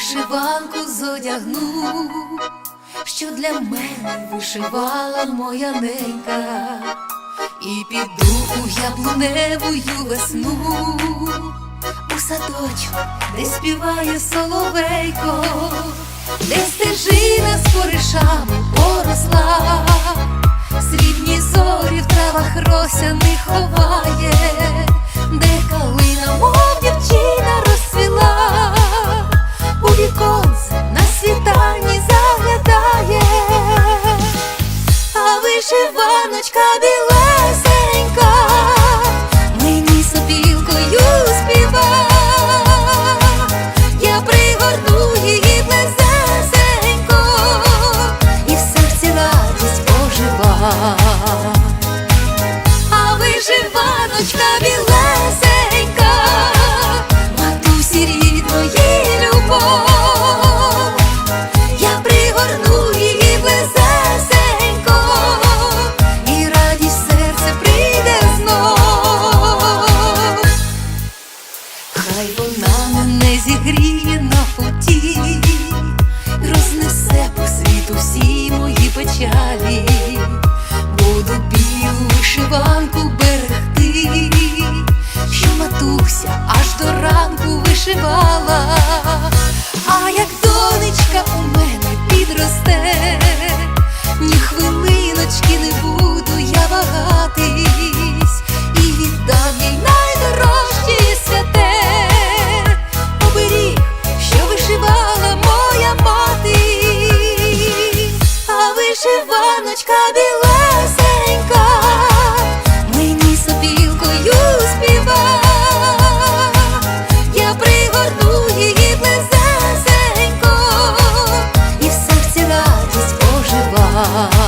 вишиванку зодягну, що для мене вишивала моя ненька, і піду у яблуневую весну, у садочок, де співає соловейко, де стежина з коришами поросла, срібні зорі в травах росяних не ховала. Norte Cabelo. бабуся аж до ранку вишивала. love.